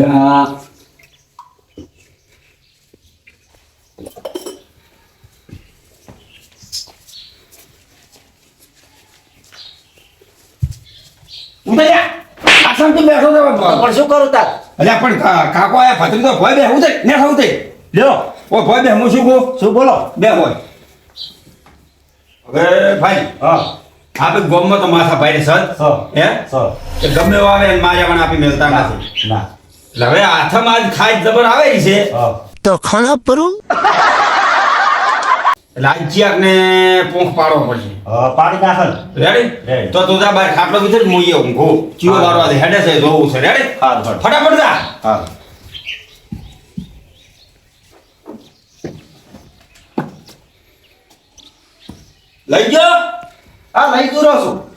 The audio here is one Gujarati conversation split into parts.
યા. બેઠો પણ શું કરું તાર અલ્યા પણ કાકો આયા ભત્રી તો ભોય બે થઈ ને હું થઈ લ્યો ઓ ભોય બે હું શું કહું શું બોલો બે હોય હવે ભાઈ હા આપણે ગોમમાં તો માથા ભાઈ સર હા. સર ગમે એવો આવે માર્યા પણ આપી મેલતા નથી ના હવે હાથમાં આજ ખાઈ જબર આવે છે. તો ખાના પરું? એટલે ને પોંખ પાડો પછી પાડી નાખલ. રેડી. તો તું જા બાર ખાટલો ભીતર મોઈએ ઊંઘો ચિયો મારવા દે હેડે છે જોવું છે. રેડી. ફટાફટ જા. હા. લઈ ગયો? હા લઈ દૂરો છું.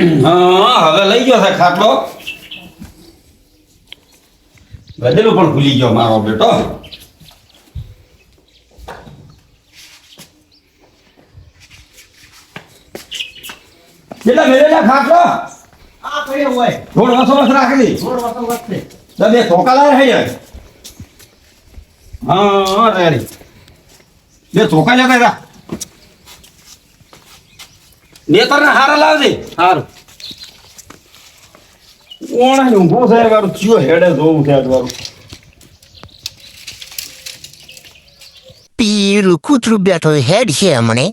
હા હવે લઈ ગયો છે ખાટલો. ગધેલું પણ ભૂલી ગયો મારો બેટો. કેટલા મેળેલા ખાટલો? આ પડ્યો હોય. થોડો વસો વસ રાખી થોડો જાય હા રેડી. બે ધોકા લેતા રા નેતર ને હારા લાવજે. હારું. કોણ ઊંઘો છે વારું ચિયો હેડે જોવું છે વારું. પીરું કૂતરું બેઠો હેડ છે હમણે.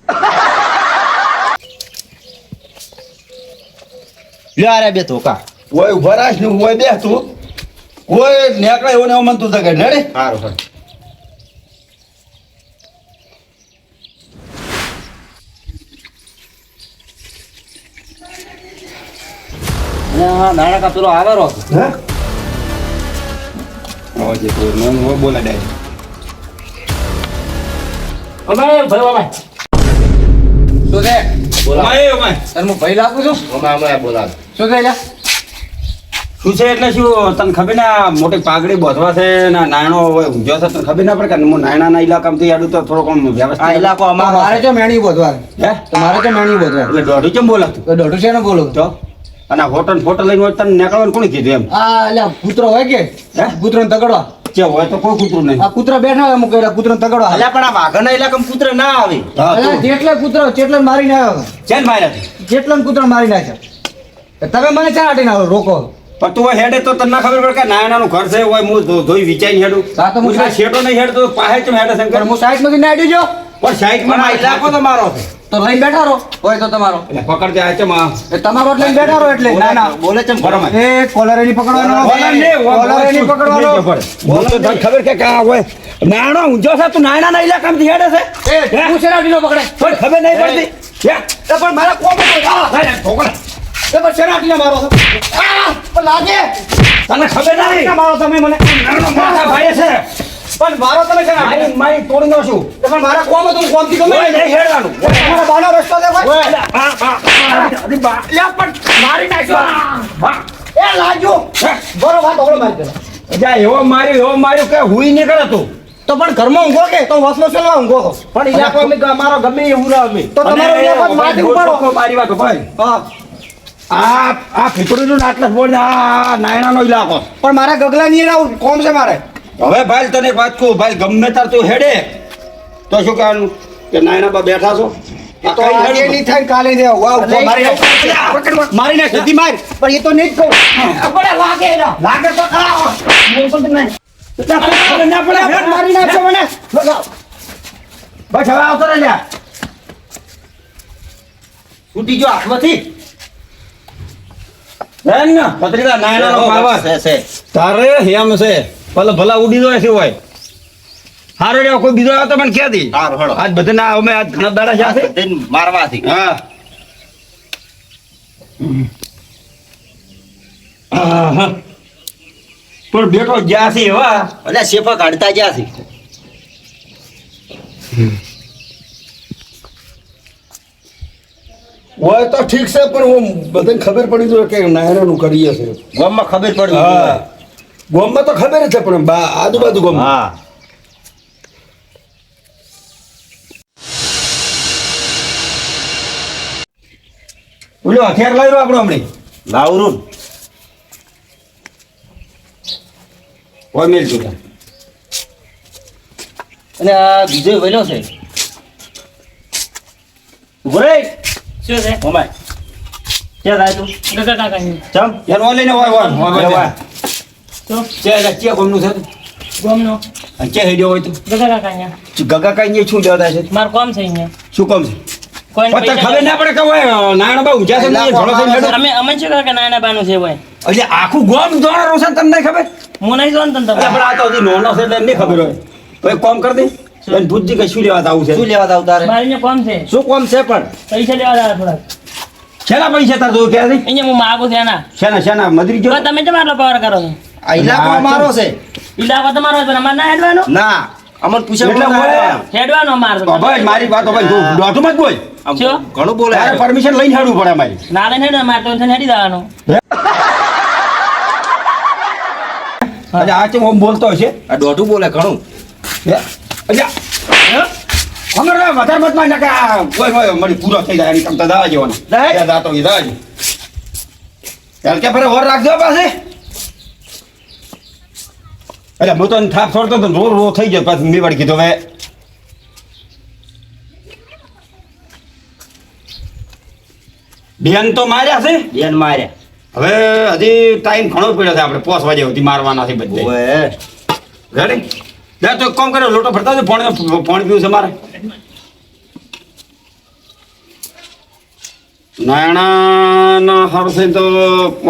લ્યો બે ધોકા. ઓય ઊભા રાખ ને ઓય બે તું ઓય નેકળે એવો ને એવો મન તું તકે રેડી સારું સારું નાના કા પેલો આવેરો? હે? ઓજે તો હો બોલા દે અમે ભાઈ અમે શું છે ઓય ઓય તને હું ભાઈ લાગુ છું? અમે અમે બોલાવ. શું છે લ્યા? શું છે એટલે શું તને ખબર ના મોટી પાઘડી બોધવા છે ના નાયણો હોય ઊંઝો છે તને ખબર ના પડે કે હું નાયણાના ઇલાકામાંથી આડું તો થોડો કોમ વ્યવસ્થા ઇલાકો અમારો મારે તો મેણી બોધવા. હે? તમારે તો મેણી બોધવા. એટલે દોઢું કેમ બોલાતું? તો દોઢું છે ને બોલો? તો? અને હોટલ ને ફોટો લઈને હોય તને નીકળવાનું કોણે કીધું એમ? આ એટલે કૂતરો હોય કે? હે? કૂતરો ને તગડવા. કે હોય તો કોઈ કૂતરું નહીં. આ કૂતરા બેઠા હોય મુકે કૂતરો ને તગડવા. એટલે પણ આ વાઘના ઇલાકામાં કૂતરો ના આવે. જેટલે કૂતરો જેટલે મારી આવ્યો ચેન માર્યા? જેટલે કૂતરો મારી નાખ્યો. તમે મને ચા આટીને આવો? રોકો. પણ તું હેડે તો તને ખબર પડે કે નાયણાનું ઘર છે હોય હું ધોઈ વિચારીને હેડું. તો હું શેટો નહીં હેડતો પાહે ચમ હેડે શંકર. હું સાઈડમાંથી નાડ્યું જો પણ સાઈડમાં ઇલાકો તમારો છે તો લઈને બેઠા રહો. હોય તો તમારો. એટલે પકડજે આ ચમમાં. એ તમારો જ બેઠા રહો એટલે. ના ના. બોલે છે બરાબર. એ કોલર એની પકડવાનો કોલર ને, કોલર એની પકડવાનો. બોલ તો તને ખબર કે કા હોય નાણો ઊંઝો છે તું નાયણાના ઇલાકામાંથી હેડે છે? એ હે? ડીનો પકડે? પણ ખબર નહીં પડતી? કે પણ મારા કોમ આ, ભાઈ, ઠોકરા. એ પણ શેના ઢીલો મારો છો? આ પણ લાગે. તને ખબર નહીં. ના મારો તમે મને? નાણો માથા ભાઈ છે. પણ મારો તમે છે? મારી મારી તોડી નાખું. એ પણ મારા કોમ હતું કોમથી ગમે? ઓય, નહીં હેડવાનું. તમારા બાનો રસ્તો દેખાય ભાઈ. પણ મારી નાખ્યો એ લાજુ. બરો વાત ઓળો મારી દેલો જા, એવો માર્યો એવો માર્યો કે હુઈ નહીં કરે તું. તો પણ ઘરમાં ઊંઘો કે? તો વસનો સેલવા ઊંઘો છો પણ ઇલાકો અમે મારો ગમે એવું ઉરા અમે. તો તમારો ઇલાકો માથે ઉપાડો. મારી વાત ભાઈ હા. આ આ ફીકડીનું નાટક બોલ આ નાયણાનો ઇલાકો પણ મારા ગગલા ની આવું કોમ છે મારે. હવે ભાઈ તને એક વાત કહું ભાઈ ગમે તાર તું હેડે તો શું કહેવાનું? કે નાયણા બા બેઠા છો? તો આજે હેડવું? થાય કાલે દે. વાવ મારી નાખ. મારી નાખ સીધી માર. પણ એ તો નહીં જ કહું. લાગે. લાગે તો ખરા. મારી નાખશો મને. બસ હવે આવતો છૂટી હાથમાંથી. તારે હેમ છે. ભલે ભલા ઉડી જાય છે હોય. હારો રે કોઈ બીજો આવ્યો મને ક્યાંથી? દી હળો આજ બધા ના અમે આજ ઘણા દાડા છે બધાને મારવાથી. હા. પણ બેટો ગયા છે એવા. એટલે શેફા કાઢતા ગયા છે. હોય તો ઠીક છે પણ હું બધાને ખબર પડી જોઈએ કે નાયણાનું કરીએ છે. ગામમાં ખબર પડી હા. ગોમમાં તો ખબર છે પણ બા આજુબાજુ ગોમ હા. ઓલો હથિયાર લાવ્યો આપણો હમણે. લાવરું. કોઈ જોતા અને આ બીજો વેલો છે. ઊભો શું છે? ઓમાય ક્યાં જાય તું? નગર ના કઈ ચમ યાર ઓનલાઈન હોય હોય. હોય ચે એટલે છે? ગોમનો. ચે હેડ્યો હોય તો? ગગા કાકા ગગા કઈ શું જવાતા છે? મારું કોમ છે અહીંયા. શું કોમ છે? કોઈને પૈસા ખબર ના પડે કે હોય નાના બા ઊંચા છે ઘણો થઈને અમે અમે શું કહે કે નાના બાનું છે ભાઈ એટલે આખું ગોમ રોશન તમને ખબર? હું નહીં જોવાનું તને એટલે આ તો હજી નાનો છે એટલે નહીં ખબર હોય. તો એક કામ કર દે. કે શું લેવા આવું છે? શું લેવા આવતા તારે? મારે અહીંયા છે. શું કોમ છે પણ? પૈસા લેવા દાદા થોડા શેના પૈસા તાર જોયું ક્યાં અહીંયા હું માગું છું એના. શેના શેના? મદરી જો તમે કેમ આટલો પાવર કરો છો? આ ઇલાકો અમારો છે. ઇલાકો તમારો છે પણ અમારે ના હેડવાનો? ના અમન પૂછે. હેડવાનો. અમાર તો ભાઈ મારી વાત તો ભાઈ ડોટો મત બોલ? ઘણું બોલે અરે પરમિશન લઈને હેડવું પડે મારી ના લઈને હેડો મારે તો તને હેડી દેવાનો અરે આ ચેમ ઓમ બોલતો હશે? આ દોઢું બોલે ઘણું. અજા ખબર વધારે મતમાં નાખે. કોઈ કોઈ પૂરો થઈ જાય એની કરતા દાવા જેવાનો. દાતો એ દાવા જેવો. ચાલ કે ફરે ઓર રાખજો પાસે એટલે હું તો થાપ છોડતો તો રો રો થઈ ગયો પાછું મેં વળી કીધું હવે. બેન તો માર્યા છે? બેન માર્યા. હવે હજી ટાઈમ ઘણો પડ્યો છે આપણે પોસ વાગે સુધી મારવાના છે બધે. લે તો કોમ કામ કર્યો લોટો ભરતા છે ફોન ફોન પીવું છે મારે. નાયણાના હારું છે તો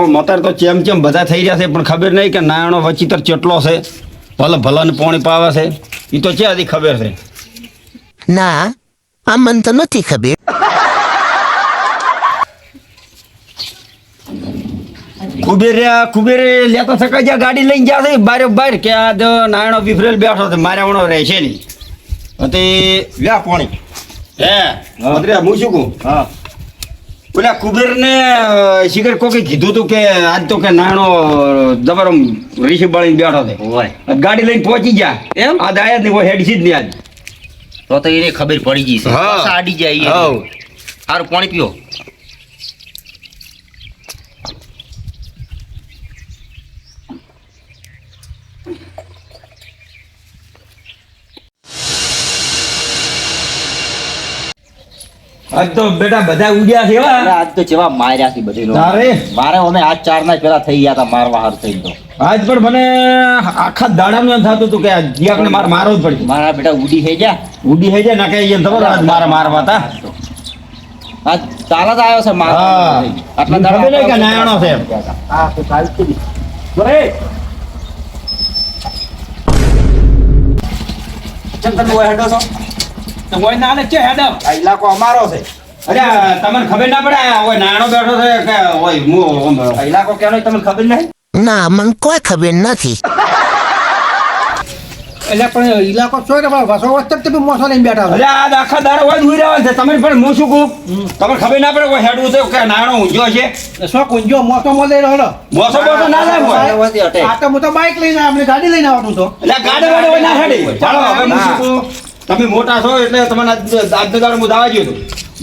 મતાર તો ચેમ ચેમ બધા થઈ રહ્યા છે પણ ખબર નહીં કે નાયણો વચિતર ચેટલો છે ભલે ભલાને પોણી પાવે છે. એ તો છે હજી ખબર છે? ના આ મન તો નથી ખબર. કુબેર કુબેર લેતા શકાય જ્યાં ગાડી લઈને ગયા છે બારે બાર કે આ નાયણો બિફરેલ બેઠો છે મારે વણો રહે છે નહીં તે વ્યા પોણી. હે મંત્રી હું શું કહું? હા. ઓલા કુબેર ને શિખર કોકે કીધું તું કે આજ તો કે નાનો જબર ઋષિ બળીને બેઠો છે. ગાડી લઈને પહોંચી ગયા. એમ? આ દાયા ની હેડ હોય હેડસી જ નહીં આજ. તો તો એને ખબર પડી ગઈ છે. આડી જાય હાઉ. સારું પાણી પીઓ. આજ તો બેટા બધા ઉડ્યા છે આજ તો જેવા માર્યા છે બધી તારે? મારે અમે આજ ચાર ના પેલા થઈ ગયા હતા મારવા હાર થઈ તો. આજ પણ મને આખા દાડાનું એમ થતું હતું કે જીયાકને માર મારો જ પડી મારા બેટા ઉડી થઈ ગયા ઉડી થઈ જા ના કે એમ ખબર આજ મારા મારવા હતા. આજ તારા જ આવ્યો છે મારો હા. આટલા દાડા કે નાયણો છે એમ. હા તો ચાલતી. ચમ તમે ઓય હેડો છો. આ ઇલાકો અમારો છે. અરે તમને ખબર ના પડે આ ઓય નાનો બેઠો છે કે ઓય હું આ ઇલાકો કેનો તમને ખબર નહીં? ના મને કોઈ ખબર નથી. એટલે પણ ઇલાકો છો ને વસો વસ્તર તમે મોસો લઈને બેઠા અરે આ આખા દારો હોય હુઈ રહ્યા છે તમે પણ હું શું કહું? તમને ખબર ના પડે કોઈ હેડવું છે કે નાનો ઊંજો છે? છો શું કુંજો મોસો મો લઈ રહ્યો મોસો મોસો ના જાય. આ તો હું તો બાઇક લઈને આપણે ગાડી લઈને આવતું તો એટલે ગાડી વાળી હોય ના હેડી. ચાલો હવે હું શું કહું? તમે મોટા છો એટલે તમને આજ આજનો દાડો હું દાવા ગયો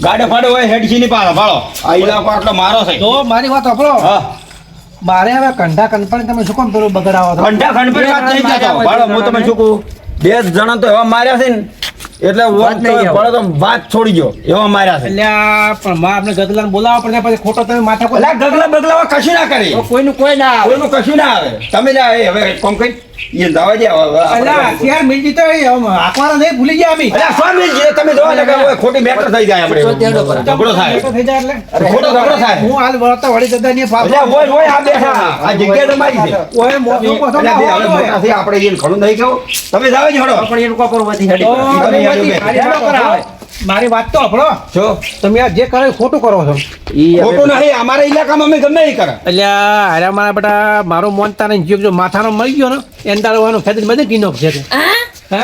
ગાડે ફાડે હોય હેડસી ની પાડો ફાળો. આ ઇલાકો આટલો મારો છે. તો મારી વાત સાંભળો. હા. મારે હવે કંઠા કંપની તમે શું કામ પેલું બગડાવો કંઠા ઘંટા વાત નહીં જતો ભાડો હું તમે? શું કહું? બે જણા તો એવા માર્યા છે ને એટલે વાત નહીં. ભાડો તો વાત છોડી ગયો એવા માર્યા છે. એટલે પણ માં આપણે ગગલાને બોલાવવા પડે પછી ખોટો તમે માથા કોઈ ગગલા બગલાવા કશું ના કરી. કોઈનું કોઈ ના આવે. કોઈનું કશું ના આવે. તમે જા હવે કોમ કઈ જે તમે જોવા લાગે હવે ખોટી મેટર થઈ જાય આપણે ઝઘડો થાય. થઈ જાય એટલે. ખોટો ઝઘડો થાય. હું હાલ વળતા વળી જતા ની અલ્યા હોય હોય આ બેઠા. આ જગ્યા તમારી છે. ઓય મોસો મોસો અલ્યા બે મોટા હોય. આપણે એને ખડું નહીં કહું તમે જાવ જ હડો. પણ એનું વધી હેડી. કરાવે. મારી વાત તો આપણો જો. તમે આ જે કરો ખોટું કરો છો. ખોટું નહીં અમારા ઇલાકામાં અમે ગમે એ કરે. એટલે અરે મારા બેટા મારો મોન તારે જીવ જો માથાનો મળી ગયો ને એને તારવાનો ફેદ બધે કીનો છે હા? હે?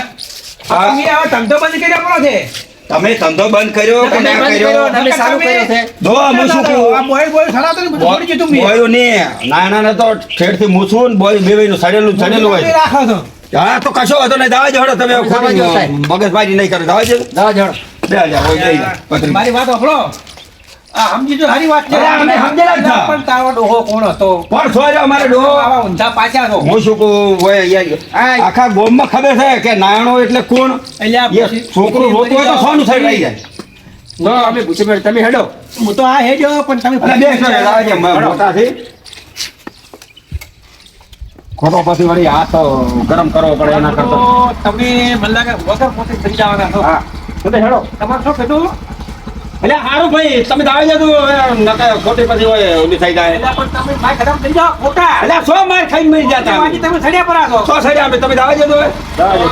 તમે આ ધંધો બંધ કરી આપણો છે. તમે ધંધો બંધ કર્યો કે ના કર્યો? તમે સારું કર્યો છે. જો હું શું આ બોય બોય સડાતો તો બધું છોડી તું મેં. બોયો ને. ના ના તો ઠેઠથી મૂછવું ને બોય બેવેનું સડેલું સડેલું હોય. રાખો તો હા તો કશો હતો નહીં દાવા જ હડો તમે જો. મગજમારી નહીં કરો દાવા જ દવા જણ મારી વાત સાંભળો. આ સમજી જો સારી વાત છે. અમે સમજેલા જ પણ તારો ડોહો કોણ હતો? પણ સોય અમારે ડોહો? આવા ઊંધા પાછા છો. હું શું કહું? હોય આખા ગામમાં ખબર છે કે નાયણો એટલે કોણ? એટલે છોકરું રોતું હોય તો સોનું થઈ રહી જાય. તો અમે પૂછે મેં તમે હેડો. હું તો આ હેડ્યો પણ તમે છે, છે, મોટા છે ખોટો પછી વળી હાથ ગરમ કરવો પડે એના કરતા. તો તમે મને લાગે વગર પોતે થઈ જવાના છો. હા. તમે હેડો તમારે શું કીધું એટલે સારું ભાઈ તમે દાવે નકર ખોટી પછી હોય ઓલી થઈ જાય. એટલે પણ તમે ભાઈ ખતમ થઈ જાઓ ખોટા. એટલે સો માર ખાઈને મરી જતા આજે તમે સડ્યા પર આવો સો સરી આપે તમે દાવે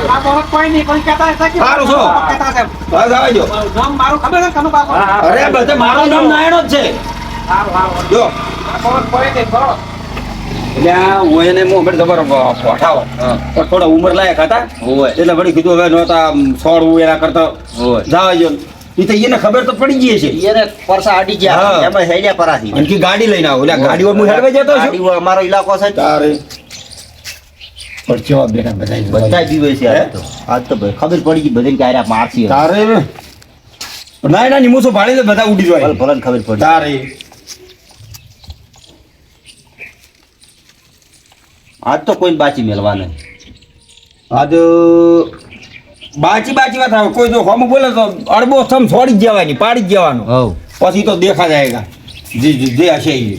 આ બોલત કોઈ નહીં કોઈ કહેતા કે સારું છો. કહેતા હશે હા દાવે જો નામ મારું ખબર છે કનું બાપુ? અરે બધે મારું નામ નાયણો જ છે. સારું સારું જો. આ કોઈ નહીં કરો એટલે આ હોય ને હું હમણાં તમારો પોઠાવો. પણ થોડા ઉંમર લાયક હતા. એટલે વળી કીધું હવે નહોતા સોળવું એના કરતા જાવા જો ઈ તો એને ખબર તો પડી ગઈ છે એને પરસા અડી ગયા. એમાં હેડ્યા પરાથી. અને કે ગાડી લઈને આવો. એટલે ગાડીઓ હું હેડવા જતો છું? અમારો ઇલાકો છે. તારે. પણ કેવા બેટા બધા બધા જીવે છે આજ તો. ખબર પડી ગઈ બધાને કે આર્યા મારસી. તારે. ના ના નિમુસો ભાડી બધા ઉડી જાય ભલે ખબર પડી. તારે. આજ તો કોઈ બાચી મેળવા નહીં. આજ બાચી બાચી વાત આવે. કોઈ જો હમ બોલે તો અડબો થમ છોડી જ જવાની પાડી જ જવાનું હવ. પછી તો દેખા જાયગા જે જે- જે હશે એ.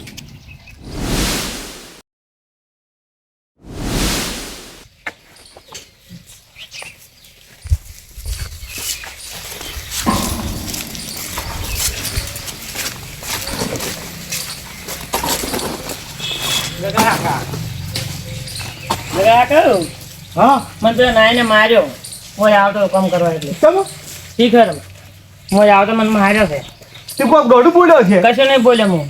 મને તો નાઈને માર્યો. મોય આવતો કામ કરવા એટલે. તમે શીખર. મોય આવતો મને માર્યો છે. તે કોક દોડું બોલ્યો છે? કશું નહીં બોલે હું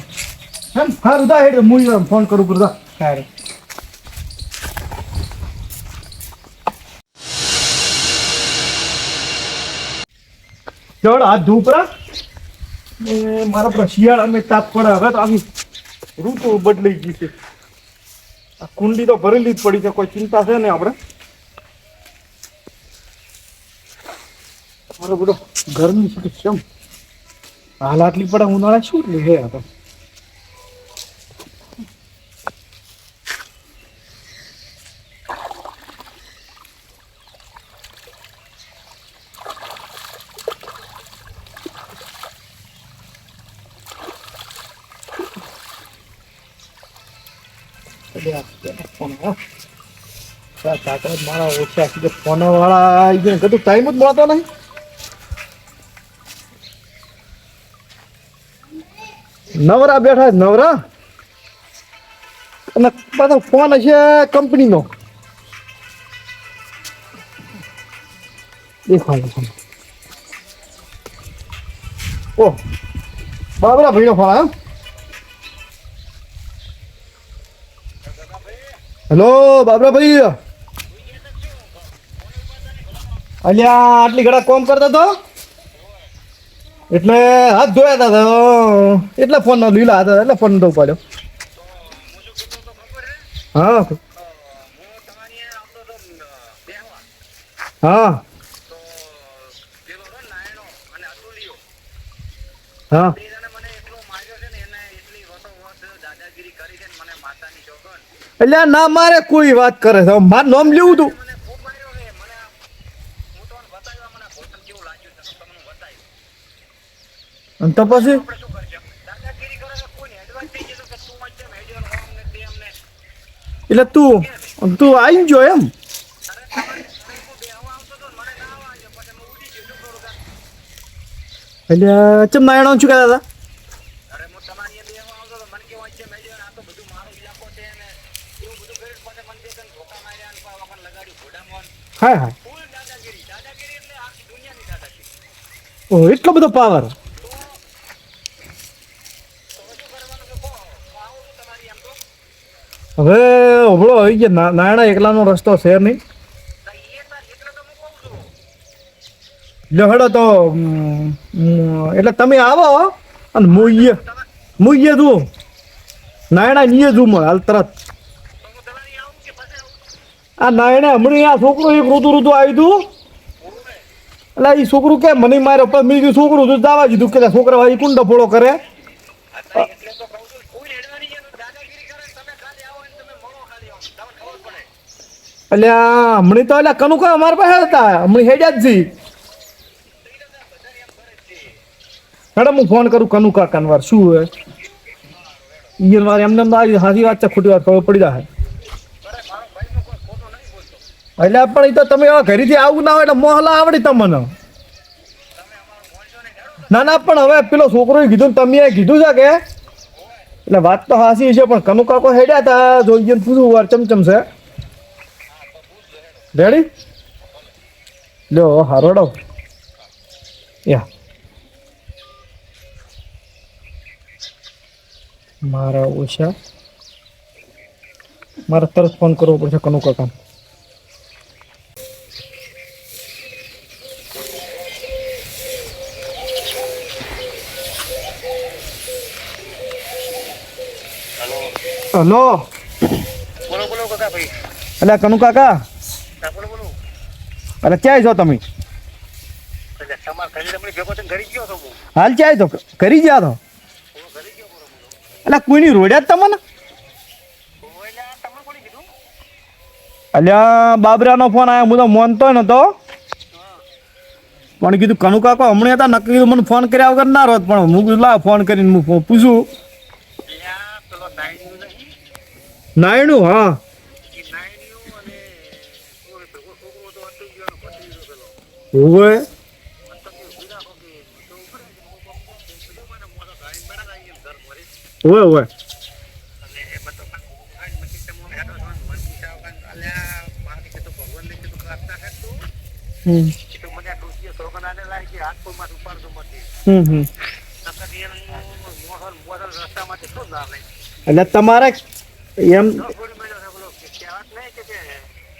એમ હારું દા હેડ હું ફોન કરું કરું દા સારું ચડ ધૂપરા મારા પર શિયાળામાં તાપ પડે હવે તો આવી ઋતુ બદલાઈ ગઈ છે. આ કુંડી તો ભરેલી જ પડી છે. કોઈ ચિંતા છે ને આપણે? મારો બધો ગરમી છે કેમ? હાલ આટલી પડે ઉનાળા શું લે હે તો? મારા ઓછા ફોન વાળા કીધું ટાઈમ જ મળતો નહીં. નવરા બેઠા નવરા? અને પાછો ફોન હશે કંપનીનો. દેખાડો ઓ, બાબરા ભાઈનો ફોન આવ્યો. હેલો બાબરા ભાઈ. અલ્યા, આટલી ઘડા કોમ કરતા તો? એટલે હાથ ધોયા હતા એટલે ફોન લીલા હતા, એટલે ફોન તો પડ્યો હા. હા. હા. એટલે ના મારે કોઈ વાત કરે છે. મારે નામ લેવું તું. અને તો પછી? એટલે તું તું આવી જો એમ. એટલે ચમ નાયણો છું કહેતા હતા? હા હા એટલો બધો પાવર હવે ઓબળો આવી ગયા ના- નાયણા એકલાનો રસ્તો છે નહીં. લહડો હેડો તો એટલે તમે આવો અને મુઈએ મુઈએ તું નાયણા નીએ જુમ હાલ તરત. આ નાયણે હમણાં આ છોકરું એક ઋતુ ઋતુ આવ્યું તું. એટલે એ છોકરું કે મને મારે ઉપર મેં કીધું, છોકરું તું દાવા દીધું. કે છોકરા ભાઈ કુંડ ફોડો કરે. અલ્યા, હમણાં તો અલ્યા કનું કા અમારા પાસે હતા. હમણાં હેડ્યા જ જી. મેડમ, હું ફોન કરું કનુકા કનવાર. શું હોય ઈયર મારે એમને સાચી વાત છે, ખોટી વાત ખબર પડી જાય એટલે પણ એ તો તમે એવા ઘરેથી આવું ના હોય એટલે મોહલા આવડી તમને. ના ના, પણ હવે પેલો છોકરો કીધું તમે કીધું છે કે? એટલે વાત તો હાસી છે, પણ કનુ કાકો હેડ્યા હતા જોઈએ પૂછું, વાર ચમચમ છે. રેડી લ્યો હારોડો. યા. મારા ઓછા. મારે તરત ફોન કરવો પડશે કનુ કાકા હલો. બોલો બોલો કાકા ભાઈ. અલ્યા કનુ કાકા બોલો ક્યાંય છો તમે? તો હાલ ક્યાંય છો? કરી ગયા તો એટલે કોઈની રોડ્યા જ તમને? અલ્યા બાબરાનો ફોન આવ્યો હું તો મોનતો નતો. પણ કીધું કનુ કાકો હમણાં હતા નક્કી કીધું મને ફોન કર્યા વગર ના રોત પણ હું કીધું લાવ ફોન કરીને હું પૂછું. નાયણું હા. પ્રાર્થના કર તું હમ એટલે તમારે એમ થોડી મહિનો થાય બોલો કે કહેવત નહીં કે જે અત્યાર થોડા ચલાને નહીં ભૂલે એમ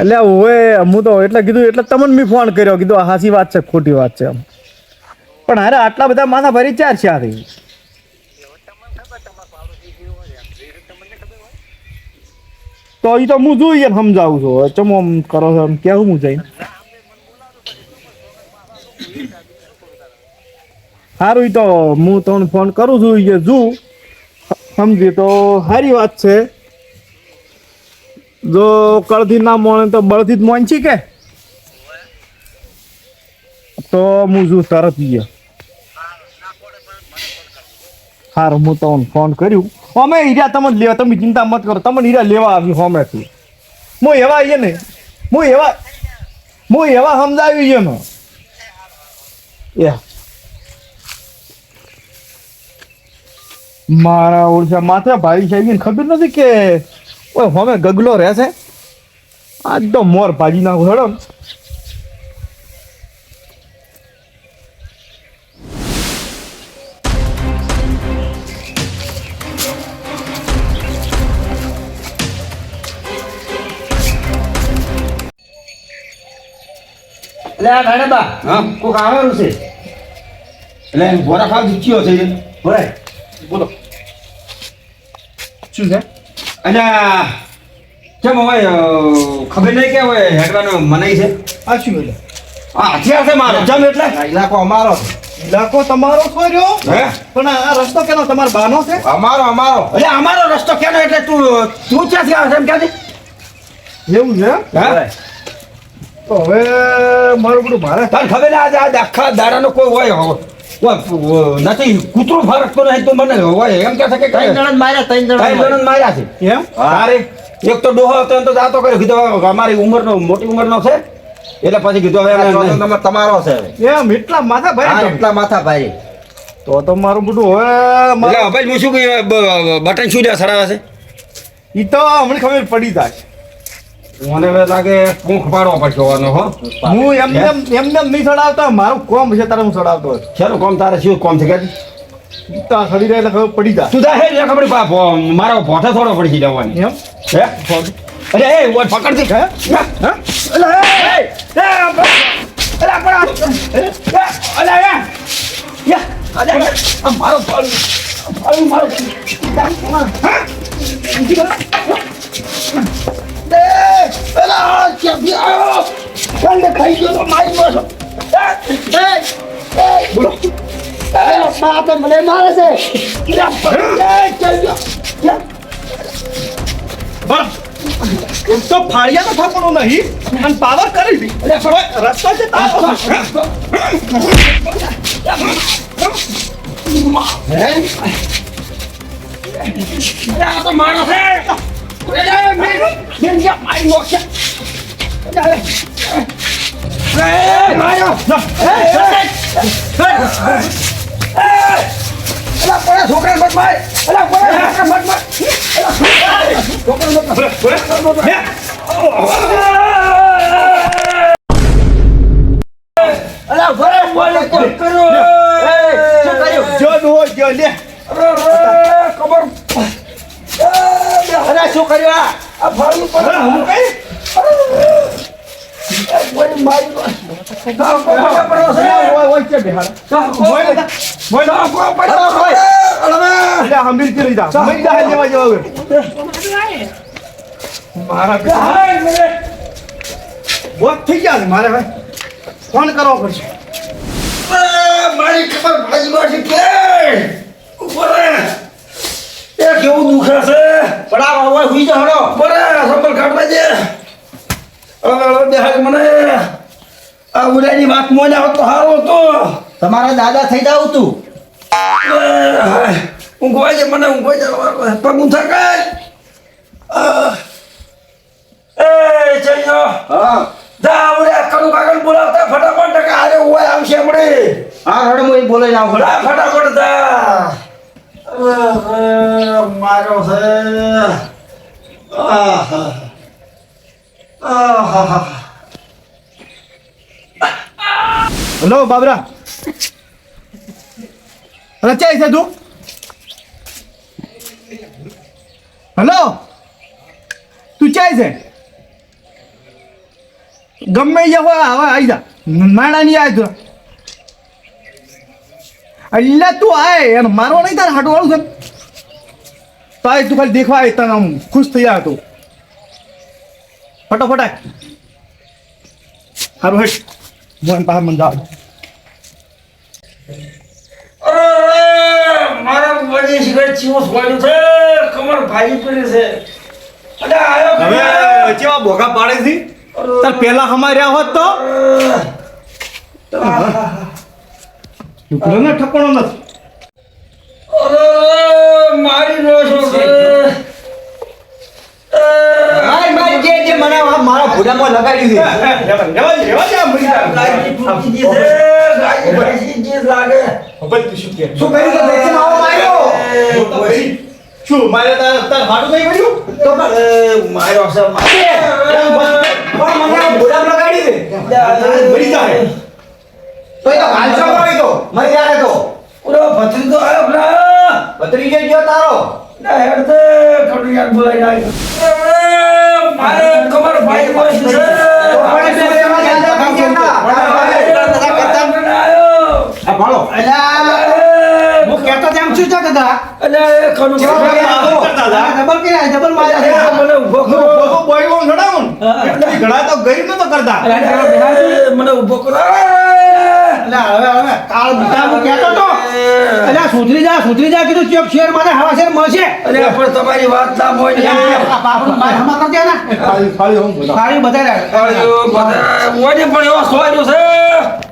એટલે હવે હું તો એટલે કીધું, એટલે તમને મેં ફોન કર્યો, કીધું સાચી વાત છે, ખોટી વાત છે. એમ. પણ અરે આટલા બધા માથા ભરી ચાર છે આ તો એ તો હું જોઈએ સમજાવું છું. ચમો આમ કરો છો કેવું હું જઈને. સારું એ તો હું તમને ફોન કરું છું એ જુ સમજી તો સારી વાત છે. જો કળથી ના મોણે તો બળથી જ મોંચી કે? તો હું તરત ગયો. સારું હું તમને ફોન કર્યું. અમે હીરા તમને લેવા, તમે ચિંતા મત કરો. તમને હીરા લેવા આવી હોમેથી હું એવા આવીએ ને, હું એવા હું એવા સમજાવી છે ને. મારા ઓળખા માથે ભાઈ સાહેબ ખબર નથી કે ઓય હોમે ગગલો રહેશે આ તો મોર ભાજી નાખું હેડો એટલે આ ભાડેબા હા? કોક આવેલું છે. એટલે બોરા ખાવ જીચ્યો છે. બોલાય બોલો. શું છે? અને કેમ હવે ખબર નહીં કે હવે હેડવાનો મનાઈ છે? આ શું એટલે આ હથિયાર છે મારો. જમ એટલે? ઇલાકો અમારો ઇલાકો તમારો છો હે? પણ આ રસ્તો કેનો? તમારો બાનો છે? અમારો અમારો. એટલે અમારો રસ્તો કેનો? એટલે તું તું ક્યાંથી આવે છે એમ ક્યાંથી એવું છે? હે? તો હવે મારું બધું મારે તને ખબર ને આજે આખા દાડાનો કોઈ હોય હો- કોઈ નથી કૂતરું ફરકતો નહીં તો મને હોય એમ કે છે કે ત્રણ જણ માર્યા ત્રણ જણ ત્રણ જણ માર્યા છે. એમ? અરે એક તો ડોહો હતો તો જાતો કર્યો. કીધું અમારી ઉંમરનો મોટી ઉંમરનો છે. એટલે પછી કીધું હવે તમારો છે એમ એટલા માથા ભાઈ એટલા માથા ભાઈ તો તો મારું બધું હવે ભાઈ હું શું કે બટન શું સડાવે છે? એ તો હમણાં ખબર પડી જાય. મને લાગે પૂંખ પાડવો પડશે હોવાનો હો હું એમને એમને એમ નહીં ચડાવતો મારું કોમ છે તારે હું ચડાવતો હોય કોમ તારે શું કોમ છે કે તા સડી એટલે ખબર પડી જા તું હે લે ખબર પા ભો- મારો ભોઠા થોડો પડી જવાની એમ હે અરે એ ઓય પકડ દે હે હે અલે એ એ અલે એ યા અલે મારો હા ક્યાં ગયા કાલ ખાઈ ગયો તો મારી મારો એ બોલો. બાપે મને મારે છે. તો ફાળિયા તો થવાનો નહીં અને પાવર કરી દી અલે રસ્તો છે તારો. તો માણસ નો એ અલા પડે છોકરા મત માર પડે છોકરા મત માર અલા ભરે બોલે કરો શું કર્યું? જો ડો જો લે ખબર અરે શું કર્યું આ? આ ફાળું પર હું કઈ? કોઈ મારી મારે ફોન કરવો પડશે. મારી ખબર ભાઈ મારી ઉપર એ કેવું દુખે છે? પડા હવે હુઈ જા હડો. બરે સંભળ કાઢવા દે. હવે દેખાય મને. આ ઉડાની વાત મોને હોત તો હારો હતું. તમારા દાદા થઈ જાવ તું. ઊંઘવાય છે મને ઊંઘવાય છે પગ ઊંચા કર એ ચૈયો. હા. જા ઉડે કડું કાગળ બોલાવતા ફટાફટ ટકા આજે ઓય આવશે હમણે. હા રડમો હું જાવ જા ફટાફટ જા. મારો છે. આહા. આહા. હલો, બાબરા. રચાય છે તું. હલો. તું ચાય છે? ગમે એ હોય હવે આવી જા. માણા નહીં આવે તું એટલે તું આય મારવા નહીં તારે હાટવાળું છે તો તું ખાલી દેખવા આવી તને આમ ખુશ થઈ જાય તું. ફટોફટ સારું હેઠ મોહન પાસે મને જાવ. મારા સિગરેટ ચીવો સ્વાડ્યું છે. કમર ભાઈ પડી છે. અરે આયો હવે કેવા બોગા પાડે છે? તાર પેલા હમાર્યા હોત તો? ઠકવાનો નથી. ભૂડામાં લગાડી છે દે, રેવા દે, આ મરી જા. ગાયની તૂટી ગઈ છે ગાયની ભેંસી ચીજ લાગે. હવે તું શું કર્યું તો શું મારે તાર તાર હાડું નહીં પડ્યું તો એ છે. પણ મને મરી જાય તો એ તો હાલશો કરી તો? મરી જાય તો? ઓલો ભત્રીજો આયો પેલા. ભત્રીજો ગયો તારો. ના હેડ તે બોલાઈને આવ્યો. અરે મારે કમર ભાઈ. રોશ છે ભાળો. હું તેમ દાદા. ડબલ કે ડબલ માર્યા મને ઊભો કરો. બોગો બોયગો ઘડાવું ને. ઘડા તો ગઈ નતો કરતા. મને ઊભો કરો. એટલે હવે હવે કાળ બીજા કહેતો તો એટલે સુધરી જા સુધરી જા કીધું ચેપ શેર મને હવા શેર મળશે. અરે, પણ તમારી વાત ના હોય ને. બાપનું માર હમા કરી દે ને ખાલી ખાલી હું બધા હોય પણ એવો સોયરો છે.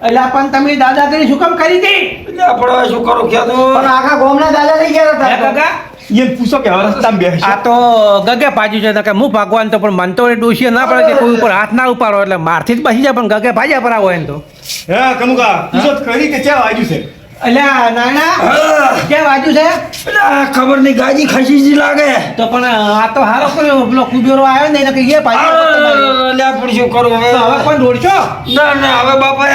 એટલે પણ તમે દાદાગીરી શું કામ કરી હતી? એટલે પણ હવે શું કરું કહેતું? પણ આખા ગામના દાદા થઈ ગયા હતા. કાકા? એને પૂછો કે રસ્તામાં બેસી. આ તો ગગે પાજી છે કે હું ભગવાન તો પણ મન તો એ ડોશીએ ના પડે કે કોઈ ઉપર હાથ ના ઉપાડો એટલે મારથી જ બસી જાય પણ ગગે ભાજ્યા પર આવો એમ તો. હે કમુકા પૂછો ખરી કે ક્યાં વાગ્યું છે? એટલે નાના કે ક્યાં વાજુ છે? ખબર નહીં ગાજી ખસી જ લાગે. તો પણ આ તો હારો કર્યો પેલો કુબેરો આવ્યો ને એને કે એ ભાઈ અલ્યા પણ શું કરું હવે. હવે પણ દોડશો? ના ના હવે બાપા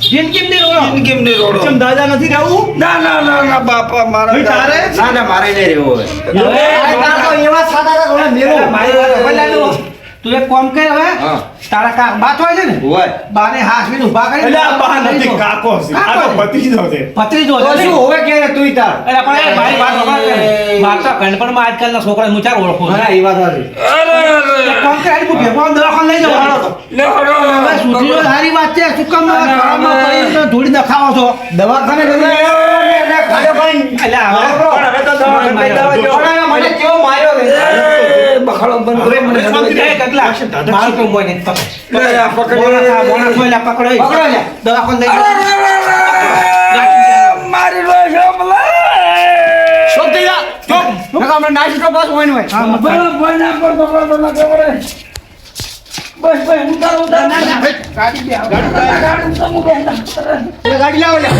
જિંદગી રોડો? નહીં રોડો. ચમ દાદા નથી રહેવું? ના ના ના ના બાપા મારા ભાઈ તારે? ના ના મારે નહીં રહેવું હવે. અરે એવા સાદા હતા, ઓલા મેલો. મારી વાત ખબર લાગ્યો? તું એક કામ કર હવે. તારા કા બાત હોય છે ને હોય. બાને હાસવીને ઊભા કરી એટલે બા નથી કાકો છે. આ તો ભત્રીજો છે. પતરી જો શું હોવે કે રે તાર? અરે પણ મારી વાત સાંભળ મારતા ગણપણમાં આજકાલના છોકરા હું ચાર ઓળખું હા, એ વાત સાચી. અરે અરે એક કર હેડ ભેગો દવાખાને લઈ લે હવે છે શું કામ ખરાબમાં પડી ધૂળ નખાવો છો દવાખાને લઈ ને હવે તો હોય ને મફત. બસ, બસ, ના કર, બકરો ના ઉતાર, ઉતાર. ગાડી બે, ગાડી ઉતાર, ઉતાર, ઉતાર. એટલે ગાડી લાવો લે.